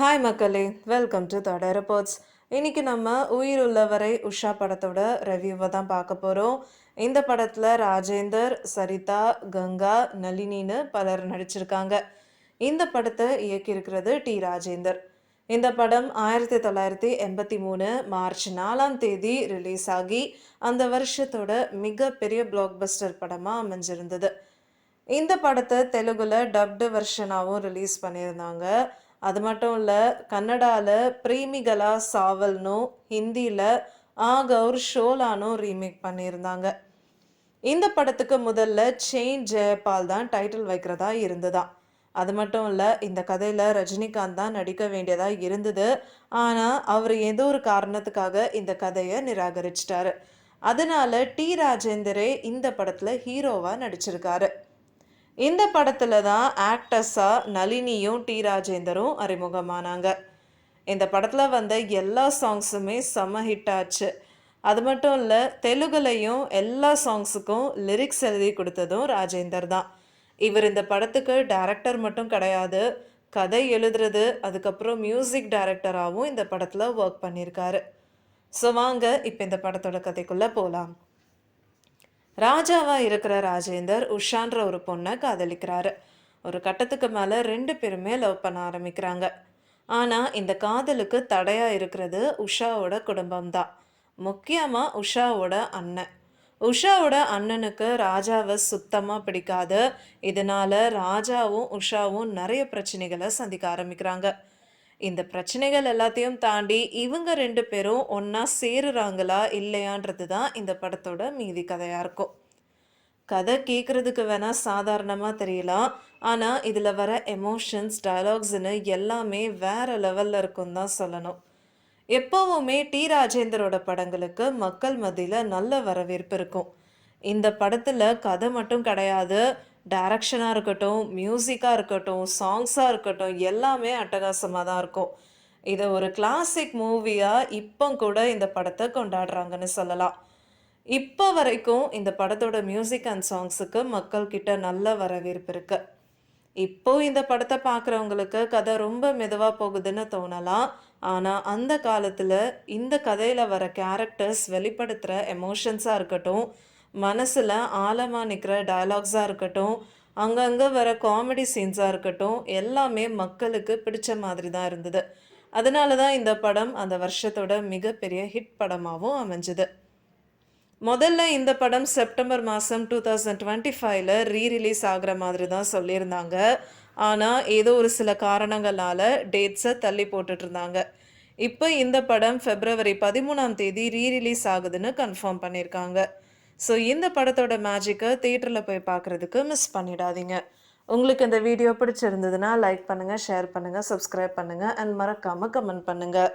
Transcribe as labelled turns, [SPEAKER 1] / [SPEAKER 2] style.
[SPEAKER 1] Hi மக்களே. Welcome to தட reports இன்றைக்கி நம்ம உயிர் உள்ளவரை உஷா படத்தோட ரிவ்யூவை தான் பார்க்க போகிறோம் இந்த படத்தில் ராஜேந்தர் சரிதா கங்கா நளினின்னு பலர் நடிச்சிருக்காங்க. இந்த படத்தை இயக்கியிருக்கிறது டி. ராஜேந்தர். இந்த படம் ஆயிரத்தி தொள்ளாயிரத்தி எண்பத்தி மூணு மார்ச் நாலாம் தேதி ரிலீஸ் ஆகி அந்த வருஷத்தோட மிகப்பெரிய பிளாக்பஸ்டர் படமாக அமைஞ்சிருந்தது. இந்த படத்தை தெலுங்குல டப்டு வெர்ஷனாகவும் ரிலீஸ் பண்ணியிருந்தாங்க. அது மட்டும் இல்லை கன்னடாவில் பிரேமிகலா சாவல்னும் ஹிந்தியில் ஆ கௌர் ஷோலானும் ரீமேக் பண்ணியிருந்தாங்க. இந்த படத்துக்கு முதல்ல செயின் ஜெயபால் தான் டைட்டில் வைக்கிறதா இருந்துதான் அது மட்டும் இல்லை இந்த கதையில் ரஜினிகாந்த் தான் நடிக்க வேண்டியதாக இருந்தது. ஆனால் அவர் ஏதோ ஒரு காரணத்துக்காக இந்த கதையை நிராகரிச்சிட்டாரு. அதனால டி. ராஜேந்தரே இந்த படத்தில் ஹீரோவாக நடிச்சிருக்காரு. இந்த படத்தில் தான் ஆக்டர்ஸாக நளினியும் டி. ராஜேந்தரும் அறிமுகமானாங்க. இந்த படத்தில் வந்த எல்லா சாங்ஸுமே செம்ம ஹிட் ஆச்சு. அது மட்டும் இல்லை தெலுங்குலையும் எல்லா சாங்ஸுக்கும் லிரிக்ஸ் எழுதி கொடுத்ததும் ராஜேந்தர் தான். இவர் இந்த படத்துக்கு டைரக்டர் மட்டும் கிடையாது கதை எழுதுறது அதுக்கப்புறம் மியூசிக் டைரக்டராகவும் இந்த படத்தில் ஒர்க் பண்ணியிருக்காரு. ஸோ வாங்க இப்போ இந்த படத்தோட கதைக்குள்ளே போகலாம் ராஜாவாக இருக்கிற ராஜேந்தர் உஷான்ற ஒரு பொண்ணை காதலிக்கிறாரு. ஒரு கட்டத்துக்கு மேலே ரெண்டு பேருமே லவ் பண்ண ஆரம்பிக்கிறாங்க. ஆனால் இந்த காதலுக்கு தடையாக இருக்கிறது உஷாவோட குடும்பம்தான். முக்கியமாக உஷாவோட அண்ணன். உஷாவோட அண்ணனுக்கு ராஜாவை சுத்தமாக பிடிக்காது. இதனால ராஜாவும் உஷாவும் நிறைய பிரச்சனைகளை சந்திக்க ஆரம்பிக்கிறாங்க. இந்த பிரச்சனைகள் எல்லாத்தையும் தாண்டி இவங்க ரெண்டு பேரும் ஒன்றா சேருறாங்களா இல்லையான்றது தான் இந்த படத்தோட மீதி கதையாக இருக்கும். கதை கேட்குறதுக்கு வேணால் சாதாரணமாக தெரியலாம். ஆனால் இதில் வர எமோஷன்ஸ் டயலாக்ஸ்னு எல்லாமே வேறு லெவலில் இருக்கும் தான் சொல்லணும். எப்போவுமே டி. ராஜேந்தரோட படங்களுக்கு மக்கள் மத்தியில் நல்ல வரவேற்பு இருக்கும். இந்த படத்தில் கதை மட்டும் கிடையாது. டைரக்ஷனாக இருக்கட்டும் மியூசிக்காக இருக்கட்டும் சாங்ஸாக இருக்கட்டும் எல்லாமே அட்டகாசமாக தான் இருக்கும். இதை ஒரு கிளாசிக் மூவியாக இப்போ கூட இந்த படத்தை கொண்டாடுறாங்கன்னு சொல்லலாம். இப்போ வரைக்கும் இந்த படத்தோட மியூசிக் அண்ட் சாங்ஸுக்கு மக்கள்கிட்ட நல்ல வரவேற்பு இருக்கு. இப்போ இந்த படத்தை பார்க்குறவங்களுக்கு கதை ரொம்ப மெதுவாக போகுதுன்னு தோணலாம். ஆனால் அந்த காலத்தில் இந்த கதையில் வர கேரக்டர்ஸ் வெளிப்படுத்துகிற எமோஷன்ஸாக இருக்கட்டும் மனசில் ஆழமாக நிற்கிற டயலாக்ஸாக இருக்கட்டும் அங்கங்கே வர காமெடி சீன்ஸாக இருக்கட்டும் எல்லாமே மக்களுக்கு பிடிச்ச மாதிரி தான் இருந்தது. அதனால தான் இந்த படம் அந்த வருஷத்தோட மிகப்பெரிய ஹிட் படமாகவும் அமைஞ்சுது. முதல்ல இந்த படம் செப்டம்பர் மாதம் டூ தௌசண்ட் டுவெண்ட்டி ஃபைவ்ல ரீ ரிலீஸ் ஆகிற மாதிரி தான் சொல்லியிருந்தாங்க. ஆனால் ஏதோ ஒரு சில காரணங்களால் டேட்ஸை தள்ளி போட்டுட்ருந்தாங்க இப்போ இந்த படம் ஃபெப்ரவரி பதிமூணாம் தேதி ரீ ரிலீஸ் ஆகுதுன்னு கன்ஃபார்ம் பண்ணியிருக்காங்க. ஸோ இந்த படத்தோட மேஜிக்கை தேட்டரில் போய் பார்க்குறதுக்கு மிஸ் பண்ணிடாதீங்க. உங்களுக்கு இந்த வீடியோ பிடிச்சிருந்ததுன்னா லைக் பண்ணுங்கள் ஷேர் பண்ணுங்கள் சப்ஸ்கிரைப் பண்ணுங்கள் அண்ட் மறக்காமல் கமெண்ட் பண்ணுங்கள்